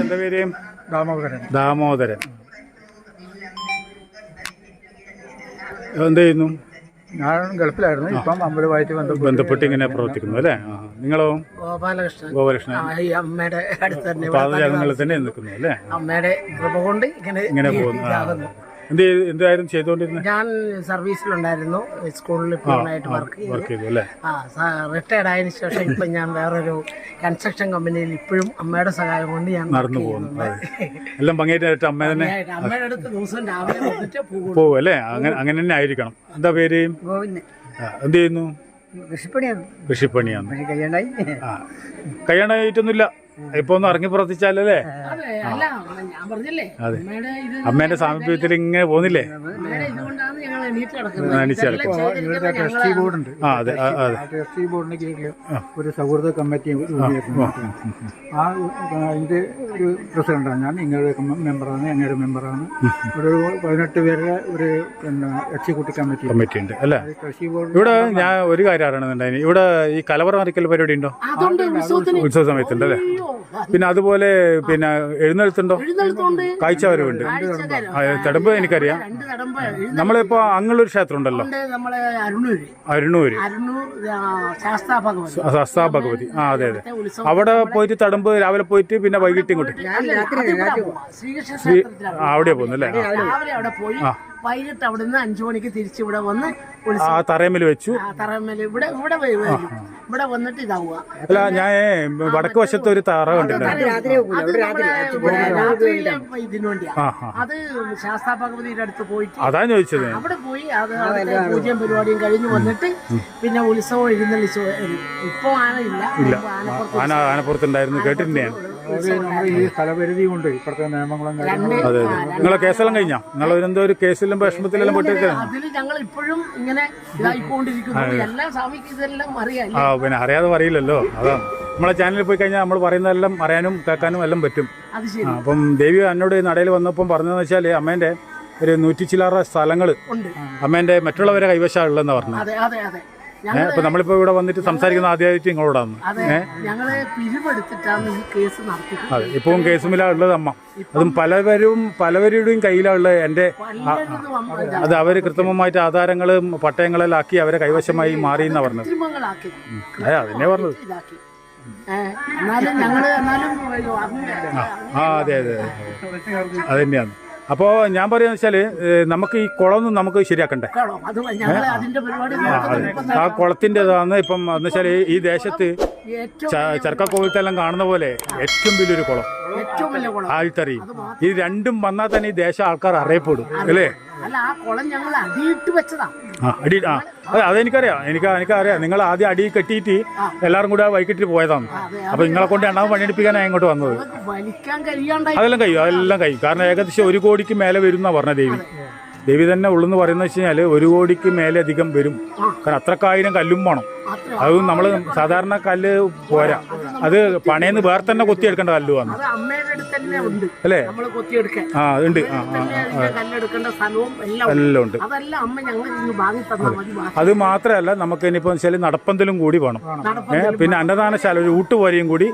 എന്താ പേര്? ദാമോദരൻ. ദാമോദരൻ. എന്ത് ചെയ്യുന്നു? ഞാൻ ഗൾഫിലായിരുന്നു. ഇപ്പം അമ്പലമായിട്ട് ബന്ധപ്പെട്ട് ഇങ്ങനെ പ്രവർത്തിക്കുന്നു അല്ലേ. നിങ്ങളോ? ഗോപാലകൃഷ്ണൻ. ഗോപാലകൃഷ്ണൻ. ഈ അമ്മയുടെ അടുത്ത് തന്നെ പാദചാരങ്ങളിൽ തന്നെ നിൽക്കുന്നു അല്ലേ? അമ്മയുടെ കൃപ കൊണ്ട് ഇങ്ങനെ ഇങ്ങനെ പോകുന്നു. എന്ത് ചെയ്ത് എന്തായിരുന്നു ചെയ്തുകൊണ്ടിരുന്നത് ഞാൻ സർവീസിലുണ്ടായിരുന്നു. സ്കൂളിൽ പൂർണമായിട്ട് വർക്ക് വർക്ക് ചെയ്തു. അല്ലേ? ആ റിട്ടയർഡ് ആയതിനു ശേഷം ഇപ്പം ഞാൻ വേറൊരു കൺസ്ട്രക്ഷൻ കമ്പനിയിൽ ഇപ്പോഴും അമ്മയുടെ സഹായം കൊണ്ട് ഞാൻ നടന്നു പോകുന്നു. അതെ. എല്ലാം ഭംഗിയായിട്ട് അമ്മ തന്നെ അമ്മയുടെ അടുത്ത് ദിവസം രാവിലെ വന്നിട്ട് പോകും പോകും അല്ലേ? അങ്ങനെ അങ്ങനെ തന്നെ ആയിരിക്കണം. എന്താ പേര്? ഗോവിന്ദ് ആ, എന്ത് ചെയ്യുന്നു? കൃഷിപ്പണിയാണ്. കൃഷിപ്പണിയാണ്. പക്ഷെ കഴിയണ്ടായി ആ കഴിയാനായിട്ടൊന്നുമില്ല ഇപ്പൊ ഒന്ന് ഇറങ്ങി പ്രവർത്തിച്ചാലല്ലേ? അതെ അല്ല ഞാൻ പറഞ്ഞില്ലേ അതെ. അമ്മയുടെ അമ്മേന്റെ സാമീപ്യത്തിൽ ഇങ്ങനെ പോന്നില്ലേ ട്രസ്റ്റി ട്രസ്റ്റി ബോർഡിന് കീഴിൽ ഒരു സൗഹൃദ കമ്മിറ്റി ആ അതിന്റെ ഒരു പ്രസിഡന്റാണ് ഞാൻ. നിങ്ങളുടെ മെമ്പറാണ് ഞങ്ങളുടെ മെമ്പറാണ്. ഒരു പതിനെട്ട് പേരുടെ ഒരു പിന്നെ എക്സിക്യൂട്ടീവ് കമ്മിറ്റി കമ്മിറ്റി ഉണ്ട് അല്ലേ? ട്രസ്റ്റി ബോർഡ് ഇവിടെ ഞാൻ ഒരു കാര്യം അറിയണമെന്നുണ്ടായി ഇവിടെ ഈ കലവറ മറിക്കൽ പരിപാടി ഉണ്ടോ? ഉത്സവ സമയത്തുണ്ട് അല്ലേ അയ്യോ, പിന്നെ അതുപോലെ പിന്നെ എഴുന്നേൽത്തുണ്ടോ? കാഴ്ചവരവുണ്ട്? തടമ്പ് എനിക്കറിയാം. നമ്മളിപ്പോ അങ്ങനൊരു ക്ഷേത്രം ഉണ്ടല്ലോ അരുണൂര്. ശാസ്താ ഭഗവതി. ആ അതെ അതെ. അവിടെ പോയിട്ട് തടമ്പ് രാവിലെ പോയിട്ട് പിന്നെ വൈകിട്ട് ഇങ്ങോട്ട്. അവിടെ പോകുന്നു അല്ലേ? ആ. നിന്ന് വൈകിട്ട് അവിടുന്ന് അഞ്ചു മണിക്ക് തിരിച്ച് ഇവിടെ വന്ന് ആ തറയമ്മൽ വെച്ചു? ആ, തറമേൽ. ഇവിടെ ഇവിടെ ഇവിടെ വന്നിട്ട് ഇതാവുക. അല്ല ഞാൻ വടക്ക് വശത്ത് ഒരു തറ കണ്ടിട്ടുണ്ട്. അത് ഇതിനു വേണ്ടിയാ. ശാസ്താ ഭഗവതിയുടെ അടുത്ത് പോയിട്ട് അതാ ചോദിച്ചത്. അവിടെ പോയി അത് പൂജ്യം പരിപാടിയും കഴിഞ്ഞ് വന്നിട്ട് പിന്നെ ഉത്സവം എഴുന്നള്ളിച്ചു ഇപ്പൊ ആന ഇല്ല. ആന ആനപ്പുറത്തുണ്ടായിരുന്നു കേട്ടിട്ടുണ്ട് ഞാൻ അത് നമ്മുടെ ഈ സ്ഥലപരിധി കൊണ്ട് ഇപ്പോഴത്തെ നിയമങ്ങളും കാര്യങ്ങളും അതെ ആ, അതെ നിങ്ങളെ കേസെല്ലാം കഴിഞ്ഞാ? നിങ്ങൾ എന്തോ ഒരു കേസിലും വിഷമത്തിലെല്ലാം പെട്ടിരിക്കണം അതിൽ ഞങ്ങൾ ഇപ്പോഴും ഇങ്ങനെ ഇതായിക്കൊണ്ടിരിക്കുന്നു. എല്ലാ സ്വാമിക്ക് ഇതെല്ലാം അറിയാം ആ പിന്നെ അറിയാതെ അറിയില്ലല്ലോ അതാ. നമ്മളെ ചാനലിൽ പോയി കഴിഞ്ഞാൽ നമ്മൾ പറയുന്നതെല്ലാം അറിയാനും കേൾക്കാനും എല്ലാം പറ്റും. അത് ശരി. ആ, അപ്പം ദേവി എന്നോട് നടയിൽ വന്നപ്പം പറഞ്ഞതെന്ന് വെച്ചാൽ അമ്മേന്റെ ഒരു നൂറ്റി ചില്ലാറ സ്ഥലങ്ങൾ ഉണ്ട്. അമ്മേന്റെ മറ്റുള്ളവരെ കൈവശമാണുള്ളതെന്ന് പറഞ്ഞു അതെ അതെ അതെ. ഏഹ് ഇപ്പം നമ്മളിപ്പോൾ ഇവിടെ വന്നിട്ട് സംസാരിക്കുന്ന ആദ്യമായിട്ട് നിങ്ങളോടാണ് അതെ ഞങ്ങൾ പിരിവെടുത്തിട്ടാണ് ഈ കേസ് നടത്തിയത് അതെ ഇപ്പം കേസുമില്ല ഉള്ളത് അമ്മ. അതും പലവരും പലവരുടെയും കയ്യിലുള്ളത് ഉള്ളത്. എന്റെ അത്. അവർ കൃത്രിമമായിട്ട് ആധാരങ്ങളും പട്ടയങ്ങളെല്ലാം ആക്കി അവരെ കൈവശമായി മാറി എന്നാ പറഞ്ഞത് അതെ അതന്നെ പറഞ്ഞത്. അതെ ആ അതെ അതെ അത് തന്നെയാണ്. അപ്പോൾ ഞാൻ പറയുന്നത് വെച്ചാൽ നമുക്ക് ഈ കുളമൊന്നും നമുക്ക് ശരിയാക്കണ്ടേ? ആ കുളത്തിന്റെതാണ് ഇപ്പം എന്ന് വെച്ചാൽ ഈ ദേശത്ത് ചർക്ക കോവിലത്തെല്ലാം കാണുന്ന പോലെ ഏറ്റവും വലിയൊരു കുളം. ആഴ്ത്തറി ഇത് രണ്ടും വന്നാൽ തന്നെ ഈ ദേശം ആൾക്കാർ അറിയപ്പെടും. അല്ലേ? അല്ല ആ കുളം ഞങ്ങൾ അടിയിട്ട് വെച്ചതാ. ആ അടി ആ. അതെ അതെനിക്കറിയാം. എനിക്ക് എനിക്കറിയാം. നിങ്ങൾ ആദ്യം അടി കെട്ടിയിട്ട് എല്ലാവരും കൂടെ വൈകിട്ട് പോയതാണ്. അപ്പൊ നിങ്ങളെ കൊണ്ട് എണ്ണാവ് പണിയെടുപ്പിക്കാനാണ് ഇങ്ങോട്ട് വന്നത്. നമുക്ക് വലിക്കാൻ കഴിയാണ്ടായി. അതെല്ലാം കഴിയും അതെല്ലാം കഴിയും. കാരണം ഏകദേശം ഒരു കോടിക്ക് മേലെ വരും പറഞ്ഞ ദേവി. ദേവി തന്നെ ഉള്ളെന്ന് പറയുന്നത് വെച്ച് കഴിഞ്ഞാൽ ഒരു കോടിക്ക് മേലെ അധികം വരും. കാരണം അത്രക്കായിരം കല്ലും വേണം. അത് നമ്മൾ സാധാരണ കല്ല് പോരാ. അത് പണയെന്ന് വേറെ തന്നെ കൊത്തിയെടുക്കേണ്ട കല്ല് വന്നു അല്ലേ? ആ ഉണ്ട്. എല്ലാം ഉണ്ട്. അത്. മാത്രമല്ല നമുക്ക് ഇനിയിപ്പോൾ വെച്ചാൽ നടപ്പന്തലും കൂടി വേണം. ഏഹ് പിന്നെ അന്നദാനശാല ഒരു ഊട്ടുപോരയും കൂടി.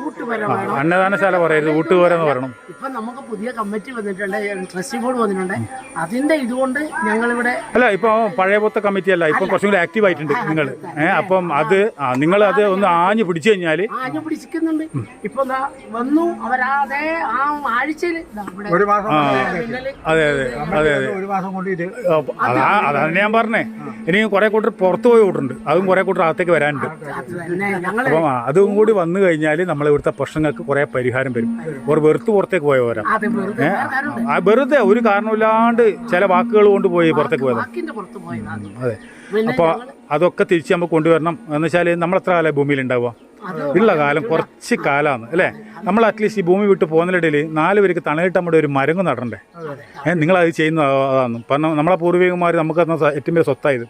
അന്നദാനശാല പറയരുത് ഊട്ടുപോര എന്ന് പറയണം. ഇപ്പൊ നമുക്ക് പുതിയ കമ്മിറ്റി വന്നിട്ടുണ്ട് ട്രസ്റ്റി ബോർഡ് വന്നിട്ടുണ്ട്. അതിന്റെ ഇതുകൊണ്ട് ഞങ്ങളിവിടെ അല്ല ഇപ്പൊ പഴയ പൊത്ത കമ്മിറ്റി അല്ല ഇപ്പൊ കുറച്ചും കൂടി ആക്റ്റീവ് ആയിട്ടുണ്ട് നിങ്ങൾ ഏഹ് അപ്പം അത് നിങ്ങൾ അത് ഒന്ന് ആഞ്ഞു പിടിച്ചു കഴിഞ്ഞാൽ ആഞ്ഞു പിടിച്ചിരിക്കുന്നുണ്ട്. ഇപ്പൊ വന്നു അവരാതെ ആ ആഴ്ചയിൽ ഒരു മാസം അതെ അതെ അതെ അതെ ഒരു മാസം കൊണ്ട് ഇത് അതാ അതാണ് ഞാൻ പറഞ്ഞേ. ഇനി കുറെ കൂട്ടർ പുറത്തു പോയി കൂട്ടുണ്ട് അതും കുറെ കൂട്ടർ അകത്തേക്ക് വരാനുണ്ട്. അപ്പം അതും കൂടി വന്നു കഴിഞ്ഞാൽ നമ്മൾ ഇവിടുത്തെ പ്രശ്നങ്ങൾക്ക് കുറെ പരിഹാരം വരും. ഒരു വെറുത്ത് പുറത്തേക്ക് പോയവരാ പോരാ. വെറുതെ ആ വെറുതെ ഒരു കാരണമില്ലാണ്ട് ചില വാക്കുകൾ കൊണ്ട് പോയി പുറത്തേക്ക് പോയതാ. അതെ. അപ്പൊ അപ്പോൾ അതൊക്കെ തിരിച്ച് നമുക്ക് കൊണ്ടുവരണം. എന്ന് വെച്ചാൽ നമ്മൾ എത്ര കാലം ഭൂമിയിൽ ഉണ്ടാവുക? ഉള്ള കാലം കുറച്ച് കാലമാണ് അല്ലേ? നമ്മൾ അറ്റ്ലീസ്റ്റ് ഈ ഭൂമി വിട്ട് പോകുന്നതിനിടയിൽ നാല് പേർക്ക് തണലിട്ട് നമ്മുടെ ഒരു മരങ്ങ് നടണ്ടേ? ഏഹ് നിങ്ങളത് ചെയ്യുന്ന അതാണ് കാരണം നമ്മളെ പൂർവികന്മാർ നമുക്ക് ഏറ്റവും വലിയ സ്വത്തായത്.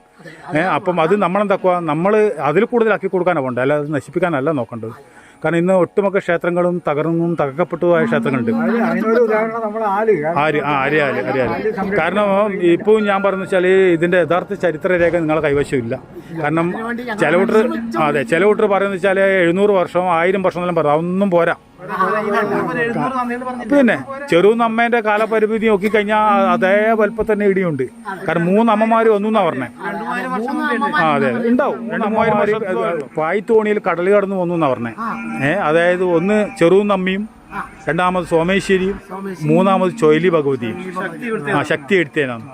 ഏഹ് അപ്പം അത് നമ്മളെന്താക്കുക നമ്മൾ അതിൽ കൂടുതലാക്കി കൊടുക്കാനാണ് പോകേണ്ടത് അല്ലാതെ അത് നശിപ്പിക്കാനല്ല നോക്കേണ്ടത്. കാരണം ഇന്ന് ഒട്ടുമൊക്കെ ക്ഷേത്രങ്ങളും തകർന്നും തകർക്കപ്പെട്ടതുമായ ക്ഷേത്രങ്ങളുണ്ട്. ആൽ. ആര് ആ അറിയാൽ അറിയാൽ കാരണം ഇപ്പോൾ ഞാൻ പറഞ്ഞു വെച്ചാൽ ഇതിന്റെ യഥാർത്ഥ ചരിത്രരേഖ നിങ്ങളെ കൈവശമില്ല. കാരണം ചില കൂട്ടർ അതെ ചില കൂട്ടർ പറയുന്നത് വെച്ചാൽ എഴുന്നൂറ് വർഷം ആയിരം വർഷം എന്നെല്ലാം പറയാം അതൊന്നും പോരാ. പിന്നെ ചെറുന്ന് അമ്മേന്റെ കാലപരിമിതി നോക്കിക്കഴിഞ്ഞാൽ അതേ വലുപ്പം തന്നെ ഇടിയുണ്ട്. കാരണം മൂന്ന് അമ്മമാര് വന്നു എന്നാ പറഞ്ഞേ ആ അതെ ഉണ്ടാവും. രണ്ട് മൂവായിരം വരെ പായ്ത്തോണിയിൽ കടൽ കടന്ന് വന്നു എന്നാ പറഞ്ഞേ ഏഹ് അതായത് ഒന്ന് ചെറുന്നമ്മയും രണ്ടാമത് സോമേശ്വരിയും മൂന്നാമത് ചൊയ്ലി ഭഗവതിയും. ആ ശക്തി എടുത്തേനാണ്.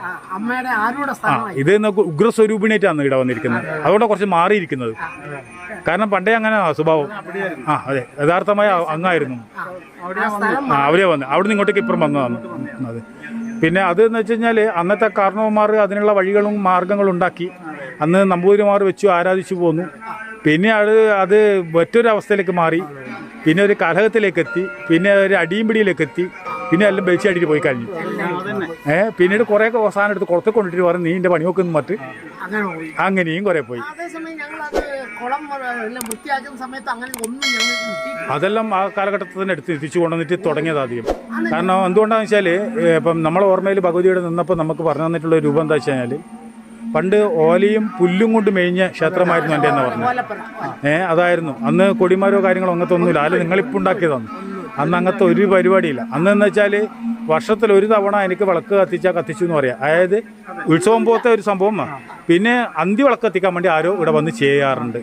ആ, ഇത് ഉഗ്രസ്വരൂപിണേറ്റാണ് ഇവിടെ വന്നിരിക്കുന്നത്. അതുകൊണ്ട് കുറച്ച് മാറിയിരിക്കുന്നത്. കാരണം പണ്ടേ അങ്ങനെ സ്വഭാവം. ആ അതെ. യഥാർത്ഥമായ അങ്ങായിരുന്നു. ആ അവരെ വന്നു അവിടെ നിന്ന് ഇങ്ങോട്ടേക്ക് ഇപ്പുറം വന്നതാണ് അതെ. പിന്നെ അത് എന്ന് വെച്ച് കഴിഞ്ഞാൽ അന്നത്തെ കാരണവന്മാർ അതിനുള്ള വഴികളും മാർഗങ്ങളും ഉണ്ടാക്കി അന്ന് നമ്പൂതിരിമാർ വെച്ചു ആരാധിച്ചു പോന്നു. പിന്നെ അത് അത് മറ്റൊരു അവസ്ഥയിലേക്ക് മാറി. പിന്നെ ഒരു കലഹത്തിലേക്ക് എത്തി. പിന്നെ ഒരു അടിയും പിടിയിലേക്ക് എത്തി. പിന്നെ എല്ലാം ബെൽച്ചി അടിയിൽ പോയി കഴിഞ്ഞു. ഏഹ് പിന്നീട് കുറെ ഒക്കെ അവസാനം എടുത്ത് കുളത്തിൽ കൊണ്ടിട്ട് പറഞ്ഞു നീ എന്റെ പണി നോക്കുന്നു മറ്റ് അങ്ങനെയും കുറെ പോയി. അതെല്ലാം ആ കാലഘട്ടത്തിൽ തന്നെ എടുത്ത് എത്തിച്ചു കൊണ്ടുവന്നിട്ട് തുടങ്ങിയത് ആദ്യം. കാരണം എന്തുകൊണ്ടാണെന്ന് വെച്ചാൽ ഇപ്പം നമ്മളെ ഓർമ്മയിൽ ഭഗവതിയുടെ നിന്നപ്പോൾ നമുക്ക് പറഞ്ഞു തന്നിട്ടുള്ള രൂപം എന്താ വെച്ച് കഴിഞ്ഞാൽ പണ്ട് ഓലയും പുല്ലും കൊണ്ട് മേഞ്ഞ ക്ഷേത്രമായിരുന്നു എന്റെ എന്ന് പറഞ്ഞു ഏഹ് അതായിരുന്നു. അന്ന് കൊടിമാരോ കാര്യങ്ങളോ അങ്ങനത്തെ ഒന്നുമില്ല. അല്ല നിങ്ങളിപ്പോൾ ഉണ്ടാക്കിയതാണ്. അന്ന് അങ്ങനത്തെ ഒരു പരിപാടിയില്ല. അന്ന് എന്ന് വെച്ചാൽ വർഷത്തിൽ ഒരു തവണ എനിക്ക് വിളക്ക് കത്തിച്ചാൽ കത്തിച്ചു എന്ന് പറയാം. അതായത് ഉത്സവം പോലത്തെ ഒരു സംഭവം പിന്നെ അന്തി വിളക്ക് കത്തിക്കാൻ വേണ്ടി ആരോ ഇവിടെ വന്ന് ചെയ്യാറുണ്ട്.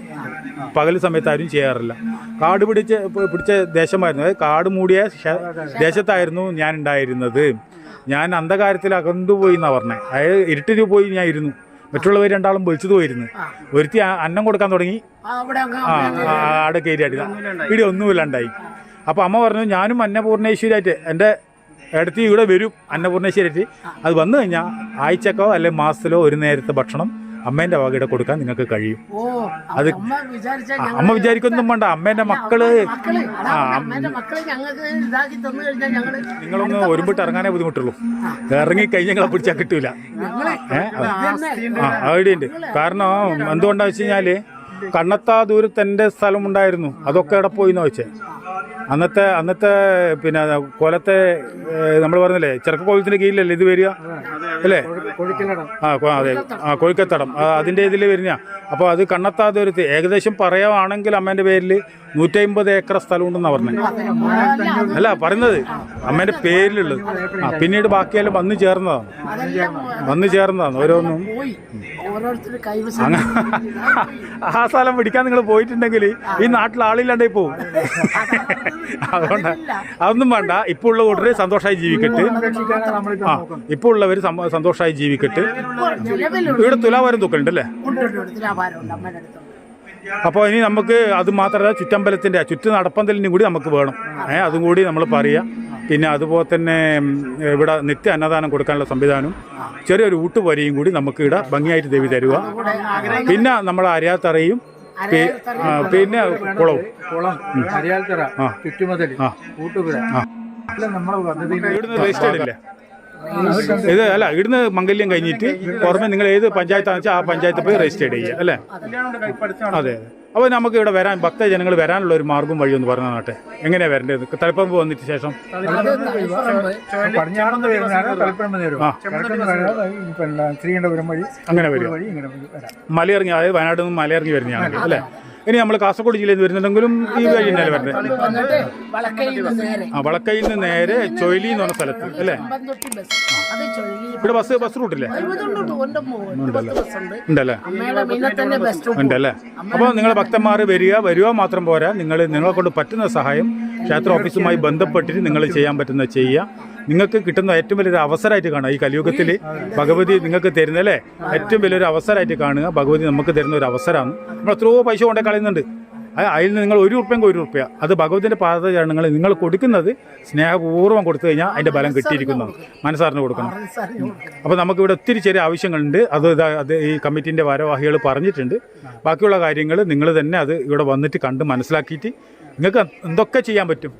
പകൽ സമയത്ത് ആരും ചെയ്യാറില്ല. കാട് പിടിച്ച് പിടിച്ച ദേശമായിരുന്നു. അതായത് കാട് മൂടിയ ദേശത്തായിരുന്നു ഞാൻ ഉണ്ടായിരുന്നത്. ഞാൻ അന്ധകാരത്തിൽ അകന്നുപോയി എന്നാണ് പറഞ്ഞത് അതായത് ഇരുട്ടിൽ പോയി ഞാൻ ഇരുന്നു. മറ്റുള്ളവർ രണ്ടാളും വിളിച്ചത് പോയിരുന്നു. ഒരുത്തി അന്നം കൊടുക്കാൻ തുടങ്ങി. ആടൊക്കെ കയറിയാടി ഇവിടെ ഒന്നുമില്ലാണ്ടായി. അപ്പോൾ അമ്മ പറഞ്ഞു ഞാനും അന്നപൂർണേശ്വരിയായിട്ട് എന്റെ ഇടത്ത് ഇവിടെ വരും അന്നപൂർണേശ്വരി അത് വന്നു കഴിഞ്ഞാൽ ആഴ്ചക്കോ അല്ലെങ്കിൽ മാസത്തിലോ ഒരു നേരത്തെ ഭക്ഷണം അമ്മേന്റെ വകയുടെ കൊടുക്കാൻ നിങ്ങൾക്ക് കഴിയും. ഓ അത് അമ്മ വിചാരിച്ച അമ്മ വിചാരിക്കൊന്നും വേണ്ട. അമ്മേന്റെ മക്കൾ മക്കൾ. അമ്മേന്റെ മക്കളെ ഞങ്ങൾക്ക് ഇതാക്കി തന്നു കഴിഞ്ഞാൽ ഞങ്ങൾ നിങ്ങളൊന്ന് ഒരുമ്പിട്ട് ഇറങ്ങാനേ ബുദ്ധിമുട്ടുള്ളൂ. ഇറങ്ങി കഴിഞ്ഞാൽ നിങ്ങളെ പിടിച്ചാൽ കിട്ടൂല. ഞങ്ങളെ ആ ഐഡിയുണ്ട് കാരണം എന്തുകൊണ്ടാ വെച്ച് കഴിഞ്ഞാൽ കണ്ണത്താ ദൂരത്ത് എന്റെ സ്ഥലം ഉണ്ടായിരുന്നു അതൊക്കെ എവിടെ പോയി എന്ന് വെച്ചേ അന്നത്തെ അന്നത്തെ പിന്നെ കൊലത്തെ നമ്മൾ പറഞ്ഞില്ലേ ചെറുക്കക്കോലത്തിന്റെ കീഴിലല്ലേ ഇത് വരിക? അല്ലേ? ആ അതെ. ആ കോഴിക്കത്തടം. അതിന്റെ അതിന്റെ ഇതിൽ വരുന്ന അപ്പോൾ അത് കണ്ണത്താതെ ഒരു ഏകദേശം പറയുകയാണെങ്കിൽ അമ്മേന്റെ പേരിൽ നൂറ്റമ്പത് ഏക്കർ സ്ഥലം ഉണ്ടെന്നാ പറഞ്ഞത് അല്ല പറയുന്നത് അമ്മേന്റെ പേരിലുള്ളത്. ആ പിന്നീട് ബാക്കിയെല്ലാം വന്നു ചേർന്നതാണ്. വന്നു ചേർന്നതാണ് ഓരോന്നും. ആ സ്ഥലം പിടിക്കാൻ നിങ്ങൾ പോയിട്ടുണ്ടെങ്കിൽ ഈ നാട്ടിൽ ആളില്ലാണ്ടായി പോകും അതുകൊണ്ട് അതൊന്നും വേണ്ട. ഇപ്പോൾ ഉള്ള കൂട്ടർ സന്തോഷമായി ജീവിക്കട്ടെ. ആ ഇപ്പോൾ ഉള്ളവർ സന്തോഷമായി ജീവിക്കട്ടെ. ഇവിടെ തുലാവാരം തൂക്കലുണ്ട് അപ്പോൾ ഇനി നമുക്ക് അത് മാത്രമല്ല ചുറ്റമ്പലത്തിന്റെ ചുറ്റു നടപ്പന്തലിനും കൂടി നമുക്ക് വേണം. ഏഹ് അതും കൂടി നമ്മൾ പറയുക. പിന്നെ അതുപോലെ തന്നെ ഇവിടെ നിത്യ അന്നദാനം കൊടുക്കാനുള്ള സംവിധാനവും ചെറിയൊരു ഊട്ടുപരിയും കൂടി നമുക്ക് ഇവിടെ ഭംഗിയായിട്ട് ദേവി തരുക. പിന്നെ നമ്മൾ അരിയാത്തറയും പിന്നെ കുളവും. ചുറ്റുമതൽ ആ. ഇവിടുന്ന് രജിസ്റ്റേഡ് ഇല്ലേ ഇത് അല്ല ഇവിടുന്ന് മംഗല്യം കഴിഞ്ഞിട്ട് പുറമെ നിങ്ങൾ ഏത് പഞ്ചായത്താണെന്ന് വെച്ചാൽ ആ പഞ്ചായത്ത് പോയി രജിസ്റ്റർ ചെയ്യുക അല്ലേ? അതെ അപ്പോൾ നമുക്ക് ഇവിടെ വരാൻ ഭക്തജനങ്ങൾ വരാനുള്ള ഒരു മാർഗം വഴി എന്ന് പറഞ്ഞു നാട്ടെ. എങ്ങനെയാണ് വരേണ്ടത്? തലപ്പറമ്പ് വന്നിട്ട് ശേഷം? വരുന്നതാണ് ശ്രീകണ്ഠപുരം വഴി അങ്ങനെ വരും മലയിറങ്ങി അതായത് വയനാട്ടിൽ നിന്ന് മലയിറങ്ങി വരുന്നതാണെങ്കിൽ അല്ലേ? ഇനി നമ്മൾ കാസർഗോഡ് ജില്ലയിൽ നിന്ന് വരുന്നുണ്ടെങ്കിലും ഈ വഴി തന്നെയാണ് വരുന്നത്? ആ വളക്കയിൽ നിന്ന് നേരെ ചൊയ്ലി എന്ന് പറഞ്ഞ സ്ഥലത്ത് അല്ലേ? ഇവിടെ ബസ് ബസ് റൂട്ടില്ലേ ഉണ്ടല്ലേ? ഉണ്ടല്ലേ? അപ്പോൾ നിങ്ങൾ ഭക്തന്മാർ വരിക വരിക മാത്രം പോരാ. നിങ്ങൾ നിങ്ങളെ കൊണ്ട് പറ്റുന്ന സഹായം ക്ഷേത്ര ഓഫീസുമായി ബന്ധപ്പെട്ടിട്ട് നിങ്ങൾ ചെയ്യാൻ പറ്റുന്ന ചെയ്യുക. നിങ്ങൾക്ക് കിട്ടുന്ന ഏറ്റവും വലിയൊരു അവസരമായിട്ട് കാണുക. ഈ കലിയുഗത്തിൽ ഭഗവതി നിങ്ങൾക്ക് തരുന്നല്ലേ ഏറ്റവും വലിയൊരു അവസരമായിട്ട് കാണുക. ഭഗവതി നമുക്ക് തരുന്ന ഒരു അവസരമാണ്. നമ്മൾ എത്രയോ പൈസ കൊണ്ടേ കളയുന്നുണ്ട്. അതിൽ നിന്ന് നിങ്ങൾ ഒരു ഉറുപ്പ്യം ഒരു ഉറുപ്പ്യ. അത് ഭഗവതിന്റെ പാദചരണങ്ങൾ നിങ്ങൾ കൊടുക്കുന്നത് സ്നേഹപൂർവം കൊടുത്തു കഴിഞ്ഞാൽ അതിന്റെ ബലം കിട്ടിയിരിക്കുന്നതാണ് മനസ്സറിഞ്ഞു കൊടുക്കണം. അപ്പോൾ നമുക്കിവിടെ ഒത്തിരി ചെറിയ ആവശ്യങ്ങളുണ്ട്. അത് അത് ഈ കമ്മിറ്റിന്റെ ഭാരവാഹികൾ പറഞ്ഞിട്ടുണ്ട്. ബാക്കിയുള്ള കാര്യങ്ങൾ നിങ്ങൾ തന്നെ അത് ഇവിടെ വന്നിട്ട് കണ്ട് മനസ്സിലാക്കിയിട്ട് നിങ്ങൾക്ക് എന്തൊക്കെ ചെയ്യാൻ പറ്റും?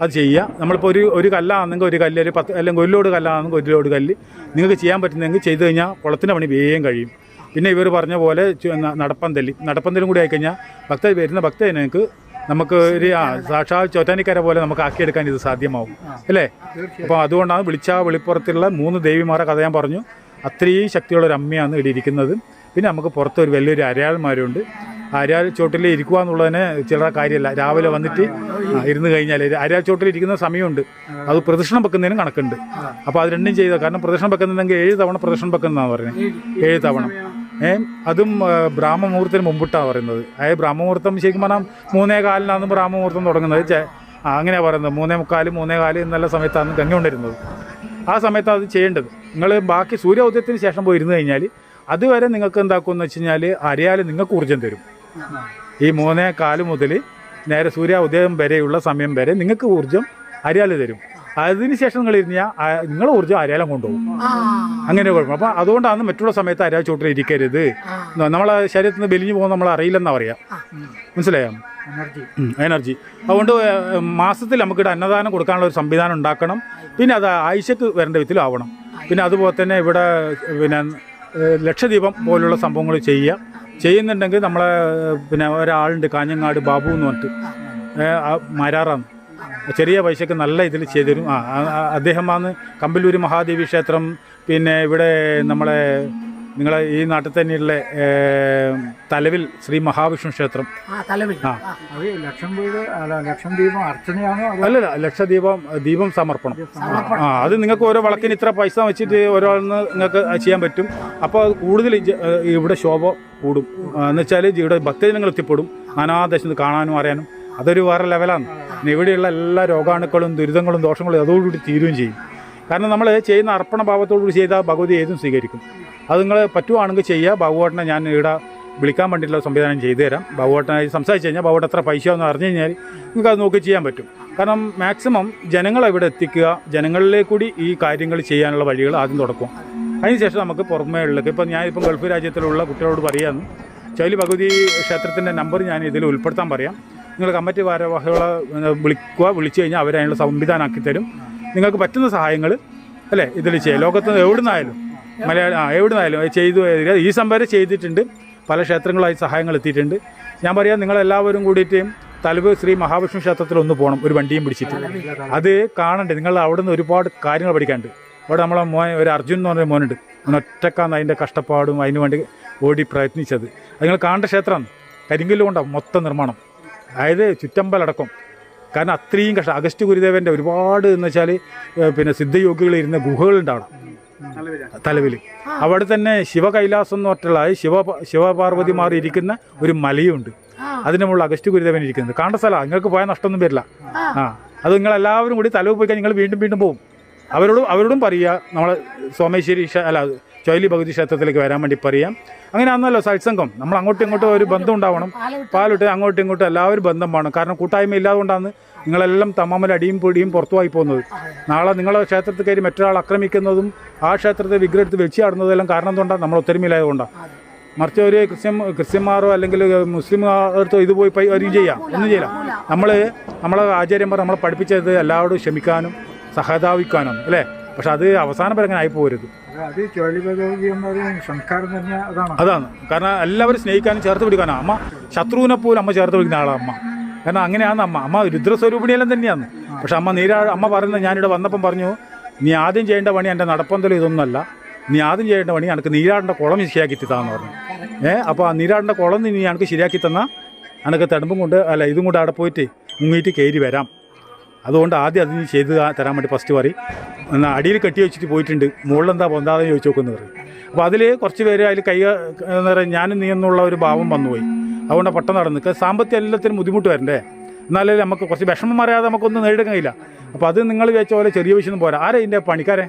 അത് ചെയ്യുക. നമ്മളിപ്പോൾ ഒരു ഒരു കല്ലാണെങ്കിൽ ഒരു കല്ല് ഒരു പത്ത് അല്ലെങ്കിൽ ഒരു ലോഡ് കല്ലാണെങ്കിൽ ഒരു ലോഡ് കല്ല് നിങ്ങൾക്ക് ചെയ്യാൻ പറ്റുന്നെങ്കിൽ ചെയ്തു കഴിഞ്ഞാൽ കുളത്തിന്റെ പണി വേഗം കഴിയും. പിന്നെ ഇവർ പറഞ്ഞ പോലെ നടപ്പന്തലി. നടപ്പന്തലും കൂടി ആയിക്കഴിഞ്ഞാൽ ഭക്ത വരുന്ന ഭക്തജനങ്ങൾക്ക് നമുക്ക് ഒരു ആ സാക്ഷാ ചോറ്റാനിക്കര പോലെ നമുക്ക് ആക്കിയെടുക്കാൻ ഇത് സാധ്യമാവും. അല്ലേ? അപ്പോൾ അതുകൊണ്ടാണ് വിളിച്ച വെളിപ്പുറത്തുള്ള മൂന്ന് ദേവിമാരെ കഥ ഞാൻ പറഞ്ഞു. അത്രയും ശക്തിയുള്ള ഒരു അമ്മയാണ് ഇവിടെ ഇരിക്കുന്നത്. പിന്നെ നമുക്ക് പുറത്തൊരു വലിയൊരു അരയാൾമാരുണ്ട്. അരയാൾ ചോട്ടിൽ ഇരിക്കുക എന്നുള്ളതിന് ചില കാര്യമല്ല. രാവിലെ വന്നിട്ട് ഇരുന്ന് കഴിഞ്ഞാൽ അരാൽ ചോട്ടിൽ ഇരിക്കുന്ന സമയമുണ്ട്. അത് പ്രദക്ഷിണം വെക്കുന്നതിനും കണക്കുണ്ട്. അപ്പോൾ അത് രണ്ടും ചെയ്ത. കാരണം പ്രദക്ഷിണം വെക്കുന്നുണ്ടെങ്കിൽ ഏഴ് തവണ പ്രദക്ഷിണം വെക്കുന്നതാണ് പറയുന്നത് ഏഴ് തവണ. ഏ? അതും ബ്രാഹ്മമുഹൂർത്തത്തിന് മുമ്പിട്ടാണ് പറയുന്നത്. അതായത് ബ്രാഹ്മമുഹൂർത്തം ശരിക്കും പറഞ്ഞാൽ മൂന്നേ കാലിനാണ് ബ്രാഹ്മമുഹൂർത്തം തുടങ്ങുന്നത്. അങ്ങനെയാണ് പറയുന്നത്. മൂന്നേ മുക്കാൽ മൂന്നേ കാൽ എന്നുള്ള സമയത്താണ് ഗംഗ കൊണ്ടിരുന്നത് ആ സമയത്ത് അത് ചെയ്യേണ്ടത്. നിങ്ങൾ ബാക്കി സൂര്യോദയത്തിന് ശേഷം പോയി ഇരുന്ന് കഴിഞ്ഞാൽ അതുവരെ നിങ്ങൾക്ക് എന്താക്കുമെന്ന് വെച്ച് കഴിഞ്ഞാൽ അരയാൽ നിങ്ങൾക്ക് ഊർജം തരും. ഈ മൂന്നേ കാൽ മുതൽ നേരെ സൂര്യോദയം വരെയുള്ള സമയം വരെ നിങ്ങൾക്ക് ഊർജം അരിയാൽ തരും. അതിനുശേഷം നിങ്ങൾ ഇരുന്നാൽ നിങ്ങൾ ഊർജം അരയാലം കൊണ്ടുപോകും. അങ്ങനെ കുഴപ്പം അപ്പം അതുകൊണ്ടാണ് മറ്റുള്ള സമയത്ത് അരയാൽ ചോട്ടിൽ ഇരിക്കരുത്. നമ്മളെ ശരീരത്തിൽ നിന്ന് ബലിഞ്ഞു പോകുന്ന നമ്മൾ അറിയില്ലെന്നാ പറയാം. മനസ്സിലായോ? എനർജി. അതുകൊണ്ട് മാസത്തിൽ നമുക്കിവിടെ അന്നദാനം കൊടുക്കാനുള്ള ഒരു സംവിധാനം ഉണ്ടാക്കണം. പിന്നെ അത് ആഴ്ചക്ക് വരേണ്ട വിധത്തിലും ആവണം. പിന്നെ അതുപോലെ തന്നെ ഇവിടെ പിന്നെ ലക്ഷദ്വീപം പോലുള്ള സംഭവങ്ങൾ ചെയ്യുക. ചെയ്യുന്നുണ്ടെങ്കിൽ നമ്മളെ പിന്നെ ഒരാളുണ്ട് കാഞ്ഞങ്ങാട് ബാബു എന്ന് പറഞ്ഞിട്ട്. മരാറാന്ന്. ചെറിയ പൈസക്ക് നല്ല ഇതിൽ ചെയ്തുതരും ആ- അദ്ദേഹമാണ് കമ്പലൂർ മഹാദേവി ക്ഷേത്രം പിന്നെ ഇവിടെ നമ്മളെ നിങ്ങളെ ഈ നാട്ടിൽ തന്നെയുള്ള തലവിൽ ശ്രീ മഹാവിഷ്ണു ക്ഷേത്രം. ആ തലവിൽ. ആ. ആ. ലക്ഷം വീട് ലക്ഷം ദീപം അർച്ചനയാണോ അല്ലല്ല ലക്ഷദീപം ദീപം സമർപ്പണം. ആ അത് നിങ്ങൾക്ക് ഓരോ വളക്കിന് ഇത്ര പൈസ വെച്ചിട്ട് ഓരോന്ന് നിങ്ങൾക്ക് ചെയ്യാൻ പറ്റും. അപ്പോൾ കൂടുതൽ ഇവിടെ ശോഭ കൂടും. എന്ന് വെച്ചാൽ ഇവിടെ ഭക്തജനങ്ങൾ എത്തിപ്പെടും. നാനാദേശത്ത് കാണാനും അറിയാനും. അതൊരു വേറെ ലെവലാണ് ഇവിടെയുള്ള എല്ലാ രോഗാണുക്കളും ദുരിതങ്ങളും ദോഷങ്ങളും അതോടുകൂടി തീരുകയും ചെയ്യും. കാരണം നമ്മൾ ചെയ്യുന്ന അർപ്പണ ഭാവത്തോടുകൂടി ചെയ്താൽ ഭഗവതി ഏതും സ്വീകരിക്കും. അത് നിങ്ങൾ പറ്റുവാണെങ്കിൽ ചെയ്യുക ബാബുവേട്ടനെ ഞാൻ ഇവിടെ വിളിക്കാൻ വേണ്ടിയിട്ടുള്ള സംവിധാനം ചെയ്തു തരാം ബാബുവേട്ടനായി സംസാരിച്ച് കഴിഞ്ഞാൽ ബാബുവേട്ടൻ എത്ര പൈസ എന്ന് അറിഞ്ഞു കഴിഞ്ഞാൽ നിങ്ങൾക്ക് അത് നോക്കി ചെയ്യാൻ പറ്റും. കാരണം മാക്സിമം ജനങ്ങളെ ഇവിടെ എത്തിക്കുക ജനങ്ങളിലേക്ക് കൂടി ഈ കാര്യങ്ങൾ ചെയ്യാനുള്ള വഴികൾ ആദ്യം തുടക്കും. അതിനുശേഷം നമുക്ക് പുറമേ ഉള്ളത് ഇപ്പം ഞാനിപ്പം ഗൾഫ് രാജ്യത്തിലുള്ള കുട്ടികളോട് പറയാമെന്ന് ചൈലി ഭഗവതി ക്ഷേത്രത്തിന്റെ നമ്പർ ഞാൻ ഇതിൽ ഉൾപ്പെടുത്താൻ പറയാം. നിങ്ങൾ കമ്മിറ്റി ഭാരവാഹികളെ വിളിക്കുക വിളിച്ചു കഴിഞ്ഞാൽ അവരതിനുള്ള സംവിധാനമാക്കി തരും നിങ്ങൾക്ക് പറ്റുന്ന സഹായങ്ങൾ അല്ലേ? ഇതിൽ ചെയ്യാം. ലോകത്ത് എവിടുന്നായാലും മലയാളി ആ എവിടുന്നായാലും ചെയ്തു. ഈ സംഭവം ചെയ്തിട്ടുണ്ട്. പല ക്ഷേത്രങ്ങളായി സഹായങ്ങൾ എത്തിയിട്ടുണ്ട്. ഞാൻ പറയാം നിങ്ങളെല്ലാവരും കൂടിയിട്ട് തലവ് ശ്രീ മഹാവിഷ്ണു ക്ഷേത്രത്തിൽ ഒന്ന് പോകണം ഒരു വണ്ടിയും പിടിച്ചിട്ട്. അത് കാണണ്ടേ? നിങ്ങൾ അവിടെ നിന്ന് ഒരുപാട് കാര്യങ്ങൾ പഠിക്കാണ്ട് അവിടെ നമ്മളെ മോൻ ഒരു അർജുൻ എന്ന് പറഞ്ഞ മോനുണ്ട്. ഒറ്റക്കാന്ന് അതിന്റെ കഷ്ടപ്പാടും അതിന് വേണ്ടി ഓടി പ്രയത്നിച്ചത്. അത് നിങ്ങൾ കാണേണ്ട ക്ഷേത്രമാണ് കരിങ്കല്ല് കൊണ്ടാണ് മൊത്തം നിർമ്മാണം. അതായത് ചുറ്റമ്പലടക്കം. കാരണം അത്രയും കഷ്ടം. അഗസ്റ്റ് ഗുരുദേവന്റെ ഒരുപാട് എന്ന് വെച്ചാൽ പിന്നെ സിദ്ധയോഗികൾ ഇരുന്ന ഗുഹകളുണ്ട് അവിടെ തലവിൽ അവിടെ തന്നെ ശിവകൈലാസം എന്ന് പറഞ്ഞുള്ള ശിവ ശിവപാർവതിമാർ ഇരിക്കുന്ന ഒരു മലയുണ്ട്. അതിന് മുകളിൽ അഗസ്റ്റ് ഗുരുദേവൻ ഇരിക്കുന്നത്. കാണേണ്ട സ്ഥലമാണ് നിങ്ങൾക്ക് പോയാൽ നഷ്ടമൊന്നും വരില്ല. ആ അത് നിങ്ങൾ എല്ലാവരും കൂടി തലവ് പോയി കഴിഞ്ഞാൽ നിങ്ങൾ വീണ്ടും വീണ്ടും പോകും അവരോടും അവരോടും പറയുക. നമ്മളെ സോമേശ്വരി അല്ല ചൊയ്ലി ഭഗവതി ക്ഷേത്രത്തിലേക്ക് വരാൻ വേണ്ടി പറയാം. അങ്ങനെ ആണല്ലോ സത്സംഗം. നമ്മൾ അങ്ങോട്ടും ഇങ്ങോട്ടും ഒരു ബന്ധം ഉണ്ടാവണം. പാലിട്ട് അങ്ങോട്ടും ഇങ്ങോട്ടും എല്ലാവരും ബന്ധം വേണം. കാരണം കൂട്ടായ്മ ഇല്ലാതുകൊണ്ടാണ് നിങ്ങളെല്ലാം തമ്മമ്മൽ അടിയും പൊടിയും പുറത്തുമായി പോകുന്നത്. നാളെ നിങ്ങളെ ക്ഷേത്രത്തിൽ കയറി മറ്റൊരാൾ ആക്രമിക്കുന്നതും ആ ക്ഷേത്രത്തെ വിഗ്രഹത്ത് വെച്ച് ആടുന്നതെല്ലാം കാരണം എന്തുകൊണ്ടാണ്? നമ്മൾ ഒത്തൊരുമയിലായതുകൊണ്ടാണ് മറിച്ച് ഒരു ക്രിസ്ത്യൻ ക്രിസ്ത്യന്മാരോ അല്ലെങ്കിൽ മുസ്ലിം അടുത്തോ ഇത് പോയി ഒരു ചെയ്യാം. ഒന്നും ചെയ്യാം നമ്മൾ നമ്മളെ ആചാര്യന്മാർ നമ്മളെ പഠിപ്പിച്ചത് എല്ലാവരോടും ക്ഷമിക്കാനും സഹതാവിക്കാനും അല്ലേ? പക്ഷെ അത് അവസാനം വരെ അങ്ങനെ ആയി പോകരുത് അത് സംസ്കാരം തന്നെ അതാണ്. അതാണ്. കാരണം എല്ലാവരും സ്നേഹിക്കാനും ചേർത്ത് പിടിക്കാനാണ് അമ്മ ശത്രുവിനെ പോലും അമ്മ ചേർത്ത് പിടിക്കുന്ന ആളാണ് അമ്മ. കാരണം അങ്ങനെയാണ് അമ്മ. അമ്മ രുദ്രസ്വരൂപിണിയെല്ലാം തന്നെയാണ് പക്ഷെ അമ്മ നീരാ അമ്മ പറയുന്നത് ഞാനിവിടെ വന്നപ്പം പറഞ്ഞു നീ ആദ്യം ചെയ്യേണ്ട പണി എന്റെ നടപ്പന്തലും ഇതൊന്നുമല്ല. നീ ആദ്യം ചെയ്യേണ്ട പണി എനിക്ക് നീരാടിന്റെ കുളം ശരിയാക്കി തരാന്ന് പറഞ്ഞു ഏഹ് അപ്പോൾ ആ നീരാടിന്റെ കുളം നീ എനിക്ക് ശരിയാക്കി തന്നാൽ എനിക്ക് തടുമ്പും കൊണ്ട് അല്ല ഇതും കൊണ്ട് അവിടെ പോയിട്ട് മുങ്ങിയിട്ട് കയറി വരാം. അതുകൊണ്ട് ആദ്യം അതിന് ചെയ്ത് തരാൻ വേണ്ടി ഫസ്റ്റ് പറയും എന്നാൽ അടിയിൽ കെട്ടി വെച്ചിട്ട് പോയിട്ടുണ്ട്. മുകളിലെന്താ പൊന്താതെ ചോദിച്ചു നോക്കുന്നു പറയും. അപ്പോൾ അതിൽ കുറച്ച് പേര് അതിൽ കൈ എന്താ പറയുക ഞാനും നീ എന്നുള്ള ഒരു ഭാവം വന്നുപോയി. അതുകൊണ്ട് പെട്ടെന്ന് നടന്നു. സാമ്പത്തിക എല്ലാത്തിനും ബുദ്ധിമുട്ട് വരണ്ടേ? എന്നാലേ നമുക്ക് കുറച്ച് വിഷമം അറിയാതെ നമുക്കൊന്നും നേരിടാൻ കഴിയില്ല അപ്പോൾ അത് നിങ്ങൾ വെച്ച പോലെ ചെറിയ വിഷയം പോരാ. ആരാ ഇതിന്റെ പണിക്കാരെ?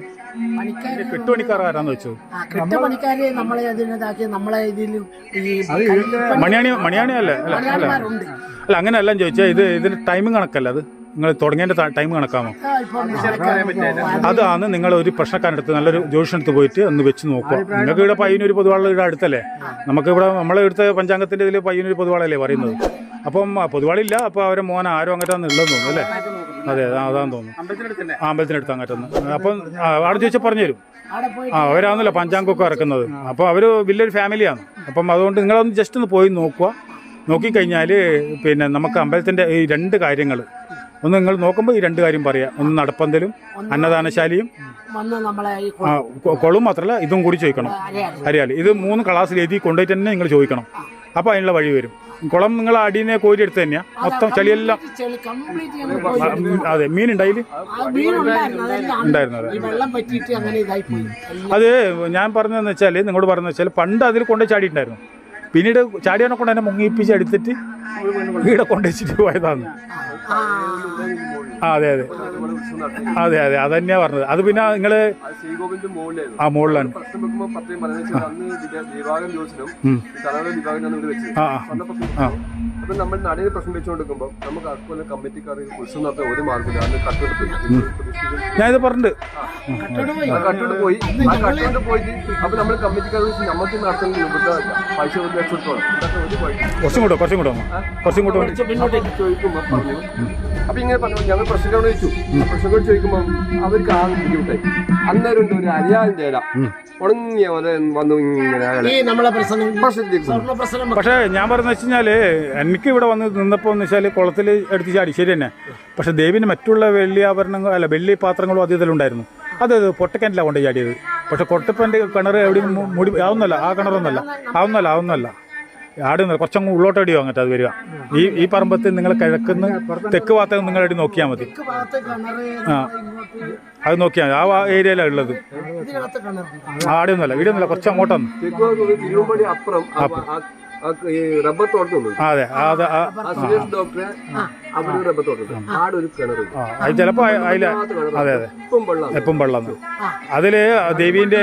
പണിക്കാര് കെട്ടുപണിക്കാരാരാന്ന് വെച്ചത് ആ കെട്ട പണിക്കാര് നമ്മളെ അതിനകത്താക്കി നമ്മളെ ഇതിൽ ഈ മണിയാണി മണിയാണി അല്ലേ അല്ല. അല്ല അങ്ങനെയല്ല ചോദിച്ചാൽ ഇത് ഇതിന് ടൈമിംഗ് കണക്കല്ല അത്? നിങ്ങൾ തുടങ്ങേണ്ട ടൈം കണക്കാമോ? അതാണ് നിങ്ങൾ ഒരു പ്രശ്നക്കാരടുത്ത് നല്ലൊരു ജോഷിനടുത്ത് പോയിട്ട് ഒന്ന് വെച്ച് നോക്കുക. നിങ്ങൾക്ക് ഇവിടെ പയ്യനൂർ പൊതുവാള ഇവിടെ അടുത്തല്ലേ? നമുക്ക് ഇവിടെ നമ്മളെ ഇവിടുത്തെ പഞ്ചാംഗത്തിന്റെ ഇതിൽ പയ്യനൂർ പൊതുവാളല്ലേ പറയുന്നത്? അപ്പം പൊതുവാളില്ല അപ്പോൾ അവരെ മോൻ ആരും അങ്ങോട്ടാണ് ഉള്ളതെന്ന് തോന്നുന്നു അല്ലേ? അതെ അതാ- അതാന്ന് തോന്നുന്നു. അമ്പലത്തിനടുത്ത് അങ്ങോട്ടൊന്ന് അപ്പം അവിടെ ചോദിച്ചാൽ പറഞ്ഞു തരും. ആ അവരാണല്ലോ പഞ്ചാംഗമൊക്കെ ഇറക്കുന്നത്. അപ്പോൾ അവർ വലിയൊരു ഫാമിലിയാണ്. അപ്പം അതുകൊണ്ട് നിങ്ങളൊന്ന് ജസ്റ്റ് ഒന്ന് പോയി നോക്കുക. നോക്കിക്കഴിഞ്ഞാൽ പിന്നെ നമുക്ക് അമ്പലത്തിന്റെ ഈ രണ്ട് കാര്യങ്ങൾ ഒന്ന് നിങ്ങൾ നോക്കുമ്പോൾ ഈ രണ്ട് കാര്യം പറയാം. ഒന്ന് നടപ്പന്തലും അന്നദാനശാലയും കൊളും മാത്രമല്ല ഇതും കൂടി ചോദിക്കണം. അറിയാം അറിയാലോ ഇത് മൂന്ന് ക്ലാസ്സിൽ എഴുതി കൊണ്ടുപോയിട്ട് തന്നെ നിങ്ങൾ ചോദിക്കണം. അപ്പോൾ അതിനുള്ള വഴി വരും. കുളം നിങ്ങൾ അടീനെ കോരി എടുത്ത് തന്നെയാ. മൊത്തം ചളിയെല്ലാം. അതെ വീടുണ്ടായിരുന്നു അതെല്ലാം ഉണ്ടായിരുന്നു അതെ. ഞാൻ പറഞ്ഞതെന്ന് വെച്ചാൽ നിങ്ങളോട് പറഞ്ഞതെന്ന് വെച്ചാൽ പണ്ട് അതിൽ കൊണ്ടുപോയി ചാടിയിട്ടുണ്ടായിരുന്നു. പിന്നീട് ചാടിയനെ കൊണ്ട് എന്നെ മുങ്ങിപ്പിച്ച് എടുത്തിട്ട് വീടെ കൊണ്ടുവച്ചിട്ട് പോയതാണ്. ആ അതെ അതെ. അതെ അതെ. അത് തന്നെയാണ് പറഞ്ഞത്. അത് പിന്നെ നിങ്ങൾ മുകളിലായിരുന്നു ആ മുകളിലാണ് ആ ആ. അപ്പൊ നമ്മൾ നടയിൽ പ്രശ്നം വെച്ചുകൊണ്ടിരിക്കുമ്പോൾ നമുക്ക് അതുപോലെ കമ്മിറ്റിക്കാർ കുഴിച്ചു നടത്താൻ ഒരു മാർഗം അന്ന് കട്ടോട്ട് പോയി. ഞാനിത് പറഞ്ഞിട്ടുണ്ട് കട്ടോട് പോയി. ആ കട്ടോട്ട് പോയി. ആ കട്ടോട്ട് പോയിട്ട് അപ്പൊ നമ്മൾ കമ്മിറ്റിക്കാർ നമുക്ക് നടത്തുന്ന നിർബന്ധമില്ല പൈസ ഒരു ലക്ഷം എടുത്തോളം ഇതൊക്കെ ഒരു വഴി കുറച്ചും കൂടെ കുറച്ചും കൂടെ കുറച്ചും കൂട്ടോ പിന്നോട്ടേക്ക് ചോദിക്കുമ്പോൾ പറഞ്ഞു. അപ്പൊ ഇങ്ങനെ പറഞ്ഞു. ഞങ്ങൾ പ്രശ്നങ്ങളോട് ചോദിച്ചു. പ്രശ്നങ്ങളോട് ചോദിക്കുമ്പോൾ അവർക്ക് ആ ബുദ്ധിമുട്ടായി. അന്നേരം ഉണ്ട് ഒരു അരിയാലും ഇല ഉണങ്ങിയ പോലെ വന്നു ഇങ്ങനെ പക്ഷേ ഞാൻ പറഞ്ഞു വെച്ച് കഴിഞ്ഞാൽ എനിക്ക് ഇവിടെ വന്ന് നിന്നപ്പോൾ എന്ന് വെച്ചാൽ കുളത്തിൽ എടുത്ത് ചാടി. ശരി തന്നെ. പക്ഷേ ദേവിന് മറ്റുള്ള വെള്ളി ആഭരണങ്ങൾ അല്ല വെള്ളി പാത്രങ്ങളും അത് ഉണ്ടായിരുന്നു. അത് പൊട്ടക്കിണറ്റിലാണ് കൊണ്ട് ചാടിയത്. പക്ഷെ കൊട്ടപ്പന്റെ കിണർ എവിടെയും മുടി ആവുന്നല്ല ആ കിണറൊന്നല്ല ആവുന്നല്ല ആവുന്നല്ല ആടുന്നില്ല കുറച്ചങ്ങ് ഉള്ളോട്ടടി അങ്ങോട്ട് അത് വരിക. ഈ ഈ പറമ്പത്ത് നിങ്ങൾ കിഴക്കുന്ന് തെക്ക് ഭാഗത്ത് നിങ്ങൾ അടി നോക്കിയാൽ മതി. ആ അത് നോക്കിയാൽ മതി. ആ ഏരിയയിലാണ് ഉള്ളത്. ആടെ ഒന്നുമല്ല ഇവിടെ ഇവിടെയൊന്നുമല്ല കുറച്ച് അങ്ങോട്ടാണ് ഈ റബ്ബർ തോട്ടമുണ്ട് അതെ. ആ, അത് ആ ആ സുരേഷ് ഡോക്ടറെ അവിടെ ഒരു റബ്ബർ തോട്ടമുണ്ട് ആടെ ഒരു കിണറുണ്ട് ആ, അത് ചിലപ്പോൾ അതിൽ അതെ അതെ ഇപ്പം വെള്ളം എപ്പം വെള്ളം അതിൽ ദേവീന്റെ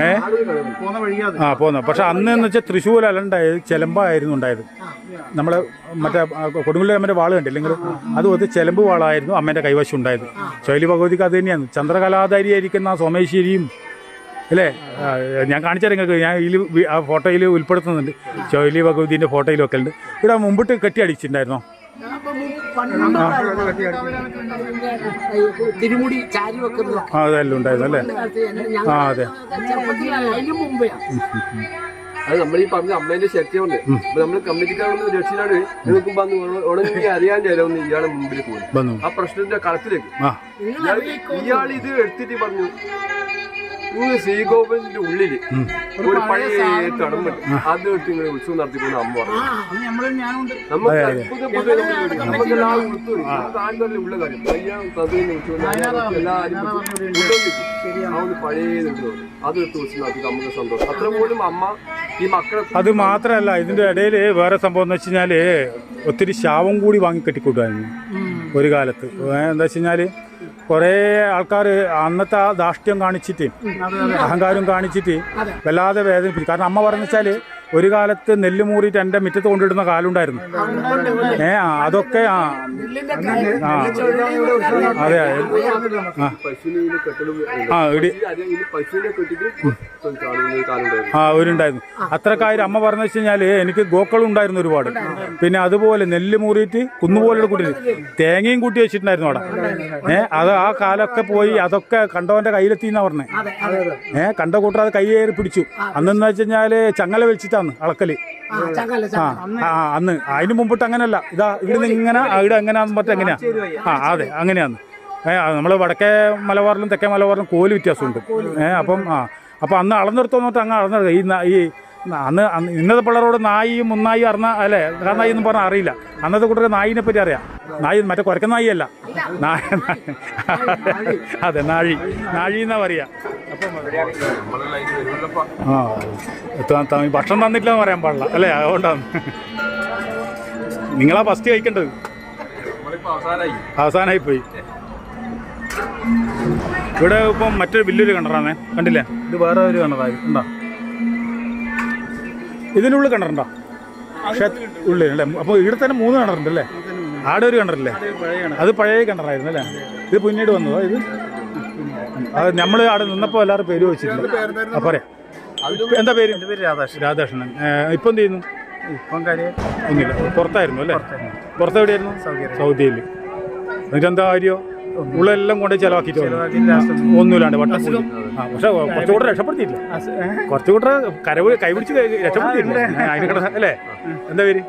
ഏ? ആ പോന്നു പക്ഷെ അന്ന് എന്ന് വെച്ചാൽ തൃശ്ശൂർ അല്ലണ്ടായത് ചെലമ്പായിരുന്നു ഉണ്ടായത്. നമ്മളെ മറ്റേ കൊടുങ്ങല്ലൂർ അമ്മന്റെ വാൾ കണ്ടില്ലെങ്കിൽ അത് ഒരു ചെലമ്പ് വാളായിരുന്നു അമ്മേന്റെ കൈവശം ഉണ്ടായത്. ശൈലി ഭഗവതിക്ക് അത് തന്നെയാണ്. ചന്ദ്രകലാധാരിയായിരിക്കുന്ന സോമേശ്വരിയും അല്ലേ? ഞാൻ കാണിച്ചാൽ നിങ്ങൾക്ക്. ഞാൻ ഇതിൽ ആ ഫോട്ടോയിൽ ഉൾപ്പെടുത്തുന്നുണ്ട്. ചോലി ഭഗവതിന്റെ ഫോട്ടോയിൽ വെക്കലുണ്ട് ഇവിടെ മുമ്പിട്ട് കെട്ടി അടിച്ചിട്ടുണ്ടായിരുന്നോ? തിരുമുടി ചാരി വെക്കുന്ന ആ അതെല്ലാം ഉണ്ടായിരുന്നു അല്ലേ? ആ അതെ. അത് നമ്മൾ ഈ പറഞ്ഞ അമ്മേന്റെ ശക്തിയുണ്ട്. അപ്പൊ നമ്മൾ കമ്മിറ്റിക്കാരൊന്ന് ഉണ- ഉണങ്ങി അറിയാന്റെ ഇല ഒന്ന് ഇയാളെ മുമ്പിൽ പോകും വന്നു. ആ പ്രശ്നത്തിന്റെ കളത്തിലേക്ക്. ഇയാൾ ഇത് എടുത്തിട്ട് പറഞ്ഞു. ഇങ്ങ് ശ്രീകോവിലിന്റെ ഉള്ളിൽ ഒരു പഴയ കടമ്പ് അത് എടുത്ത് ഇങ്ങനെ ഉത്സവം നടത്തിക്കുന്ന അമ്മ പറഞ്ഞു. നമുക്ക് അത്ഭുതം പോലെ നമ്മൾ നമുക്ക് എല്ലാം ഉടുത്തു കാണുന്നതല്ലേ ഉള്ള കാര്യം. പയ്യ തതുവിന് ഉത്സവം നടത്തി എല്ലാവരും ഉള്ളിൽ ആ ഒരു പഴയ ഇത് അത് മാത്രല്ല ഉത്സവം നടത്തി നമുക്ക് സന്തോഷം. അത്ര പോലും അമ്മ ഈ മക്കളെ അത് മാത്രമല്ല ഇതിന്റെ ഇടയിൽ വേറെ സംഭവം എന്ന് വെച്ച് കഴിഞ്ഞാൽ ഒത്തിരി ശാവം കൂടി വാങ്ങി കെട്ടിക്കൂട്ടായിരുന്നു ഒരു കാലത്ത്. എന്താ വെച്ച് കഴിഞ്ഞാൽ കുറേ ആൾക്കാർ അന്നത്തെ ആ ധാഷ്ട്യം കാണിച്ചിട്ട് അഹങ്കാരം കാണിച്ചിട്ട് വല്ലാതെ വേദനിപ്പിച്ചു. കാരണം അമ്മ പറഞ്ഞു വെച്ചാൽ ഒരു കാലത്ത് നെല്ല് മൂറിയിട്ട് എന്റെ മുറ്റത്ത് കൊണ്ടിടുന്ന കാലുണ്ടായിരുന്നു. ഏ ആ അതൊക്കെ ആ. ആ അതെ ആ. ഇടി. ആ ഒരുണ്ടായിരുന്നു. അത്രക്കാര്യം അമ്മ പറഞ്ഞു വെച്ച് കഴിഞ്ഞാൽ എനിക്ക് ഗോക്കളുണ്ടായിരുന്നു ഒരുപാട്. പിന്നെ അതുപോലെ നെല്ല് മൂറിയിട്ട് കുന്നുപോലെ കൂട്ടി തേങ്ങയും കൂട്ടി വെച്ചിട്ടുണ്ടായിരുന്നു അവിടെ. ഏ അത് ആ കാലൊക്കെ പോയി അതൊക്കെ കണ്ടവന്റെ കയ്യിലെത്തിന്നാ പറഞ്ഞേ. ഏ കണ്ട കൂട്ടർ അത് കൈയേറി പിടിച്ചു. അന്നെന്ന് വെച്ച് ചങ്ങല ചങ്ങല വലിച്ചിട്ടാണ് അളക്കൽ. ആ ആ അന്ന് അതിന് മുമ്പിട്ട് അങ്ങനല്ല ഇതാ ഇവിടുന്ന് ഇങ്ങനെ ഇവിടെ എങ്ങനെയാന്ന് പറ്റും എങ്ങനെയാ? ആ അതെ അങ്ങനെയാന്ന്. ഏഹ് നമ്മൾ വടക്കേ മലബാറിലും തെക്കേ മലബാറിലും കോൽ വ്യത്യാസമുണ്ട്. ഏഹ് അപ്പം ആ അപ്പം അന്ന് അളന്നെടുത്തോന്നിട്ട് അങ്ങ് അളന്നെടുക്കുക ഈ അന്ന് ഇന്നത്തെ പിള്ളേരോട് നായിയും മുന്നായും അറിഞ്ഞ അല്ലേ നായി എന്ന് പറഞ്ഞാൽ അറിയില്ല. അന്നത്തെ കൂട്ടർ നായിനെ പറ്റി അറിയാം. നായി മറ്റേ കുരക്ക നായി അല്ല അതെ നാഴി. നാഴി എന്നാ പറയാ. ആ ഭക്ഷണം തന്നിട്ടില്ലെന്ന് പറയാൻ പാടില്ല. അല്ലേ അതുകൊണ്ടാണ് നിങ്ങളാ ഫസ്റ്റ് കഴിക്കേണ്ടത്. അവസാനമായി പോയി ഇവിടെ ഇപ്പം മറ്റൊരു വലിയൊരു കിണറാണേ. കണ്ടില്ലേ? ഇത് വേറെ ഒരു കിണറായി. ഉണ്ടോ ഇതിനുള്ളിൽ കിണറുണ്ടോ ഉള്ളിൽ ഉള്ളിലല്ലേ അപ്പോൾ ഇവിടെ തന്നെ മൂന്ന് കിണറുണ്ട് അല്ലേ? ആടെ ഒരു കിണറില്ലേ അത് പഴയ കിണറായിരുന്നു അല്ലേ? ഇത് പിന്നീട് വന്നതോ ഇത്? അത് നമ്മൾ അവിടെ നിന്നപ്പോൾ എല്ലാവരും പേര് വെച്ചിട്ടുണ്ട്. ആ പറയാം. എന്താ പേര്? രാധാകൃഷ്ണൻ. രാധാകൃഷ്ണൻ. ഇപ്പം എന്ത് ചെയ്യുന്നു? ഇപ്പം കാര്യം ഒന്നുമില്ല. പുറത്തായിരുന്നു അല്ലേ? പുറത്തെവിടെയായിരുന്നു സൗദിയിൽ. എന്നിട്ട് എന്താ കാര്യോ? ഉള്ളെല്ലാം കൊണ്ട് ചെലവാക്കിയിട്ട് വന്നു. ഒന്നുമില്ലാണ്ട് വട്ടം കൂടി. ആ പക്ഷെ കുറച്ചുകൂടെ രക്ഷപ്പെടുത്തിയില്ല കുറച്ചുകൂടെ കരവ് കൈപിടിച്ച് രക്ഷപ്പെടുത്തിയില്ല അതിന് അല്ലേ? എന്താ പേര്?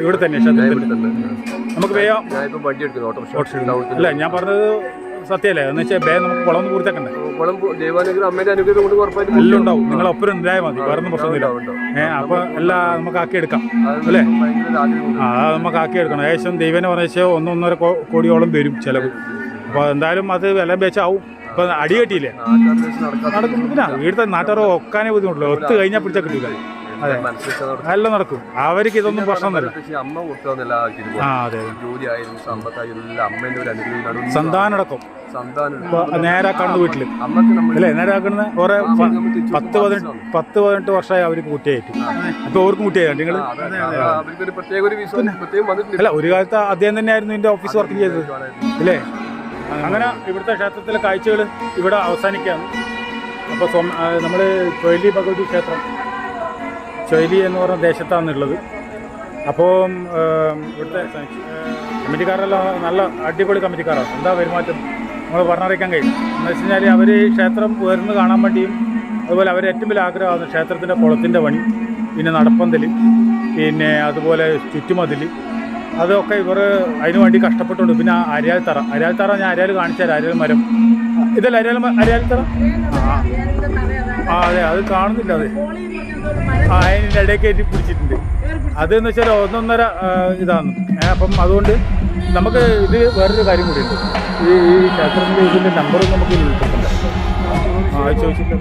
ഇവിടെ തന്നെ നമുക്ക് വേഗം അല്ല ഞാൻ പറഞ്ഞത് സത്യമല്ലേ എന്ന് വെച്ചാൽ ബേ നമുക്ക് കുളം ഒന്ന് പൂർത്തിയാക്കണ്ടേ കുളം ദൈവാനുഗ്രഹം അമ്മേന്റെ അനുഗ്രഹം കൊണ്ട് ഉറപ്പായിട്ടും എല്ലാം ഉണ്ടാവും. നിങ്ങൾ ഒപ്പരം ഉണ്ടായാൽ മതി. വേറെ ഒന്നും പ്രശ്നമില്ല ഏഹ് അപ്പൊ എല്ലാം നമുക്ക് ആക്കി എടുക്കാം. അല്ലേ? ആ നമുക്ക് ആക്കി എടുക്കണം. ഏകദേശം ദൈവനെ പറഞ്ഞാൽ ഒന്നൊന്നര കോടിയോളം വരും ചിലവ്. അപ്പോൾ എന്തായാലും അത് വില വെച്ചാവും. ഇപ്പൊ അടി കെട്ടിയില്ലേ? നടക്കുന്നില്ല വീട്ടിലെ നാട്ടുകാരോ ഒക്കാനേ ബുദ്ധിമുട്ടുള്ളൂ ഒത്ത് കഴിഞ്ഞാൽ പിടിച്ചാൽ കിട്ടില്ല. എല്ലാം നടക്കും. അവർക്ക് ഇതൊന്നും പ്രശ്നമൊന്നുമില്ല. പക്ഷേ അമ്മ കൊടുത്തതെന്നല്ല ആക്കിയിരുന്നു ആ അതെ. ജോലി ആയാലും സമ്പത്തായാലും എല്ലാം അമ്മേന്റെ ഒരു അനുഗ്രഹം നടുവിൽ സന്താനടക്കം. സന്താനം ഇപ്പൊ നേരെ കാണുന്ന വീട്ടിൽ അല്ലേ നേരെ ആക്കുന്ന ഓരോ പത്ത് പതിനെട്ട് പത്ത് പതിനെട്ട് വർഷമായി അവർക്ക് കുട്ടിയായിട്ട്. അപ്പൊ അവർക്ക് കുട്ടിയായി? നിങ്ങൾ അല്ല ഒരു കാലത്ത് അദ്ദേഹം തന്നെയായിരുന്നു ഇതിന്റെ ഓഫീസ് വർക്ക് ചെയ്തത്. അല്ലേ? അങ്ങനെ ഇവിടുത്തെ ക്ഷേത്രത്തിലെ കാഴ്ചകൾ ഇവിടെ അവസാനിക്കുകയാണ്. അപ്പോൾ നമ്മൾ തൊഴിലി ഭഗവതി ക്ഷേത്രം. ചൊയ്ലി എന്ന് പറഞ്ഞ ദേശത്താണുള്ളത്. അപ്പോൾ ഇവിടുത്തെ കമ്മിറ്റിക്കാരെല്ലാം നല്ല അടിപൊളി കമ്മിറ്റിക്കാരാണ് എന്താ പെരുമാറ്റം? നമ്മൾ പറഞ്ഞറിയിക്കാൻ കഴിയും. എന്ന് വെച്ച് കഴിഞ്ഞാൽ അവർ ക്ഷേത്രം ഉയർന്ന് കാണാൻ വേണ്ടിയും അതുപോലെ അവർ ഏറ്റവും വലിയ ആഗ്രഹമാണ് ക്ഷേത്രത്തിന്റെ കുളത്തിന്റെ പണി പിന്നെ നടപ്പന്തൽ പിന്നെ അതുപോലെ ചുറ്റുമതിൽ അതൊക്കെ ഇവർ അതിനു വേണ്ടി കഷ്ടപ്പെട്ടുണ്ട്. പിന്നെ അരിയാൽ തറ അരിയാൽ തറ ഞാൻ അരിയാൽ കാണിച്ചാൽ തരാം അരിയാൽ മരം ഇതല്ല അരിയാൽ അരിയാൽ തറ ആ. ആ അതെ അത് കാണുന്നില്ല അതെ. ആ അതിന്റെ ഇടയ്ക്ക് കയറ്റി പിടിച്ചിട്ടുണ്ട്. അതെന്ന് വെച്ചാൽ ഒന്നൊന്നര ഇതാണ്. അപ്പം അതുകൊണ്ട് നമുക്ക് ഇത് വേറൊരു കാര്യം കൂടിയുണ്ട് ഈ ഈ ക്ഷേത്രത്തിന്റെ ഇതിന്റെ നമ്പറും നമുക്ക് ആ ചോദിച്ചില്ല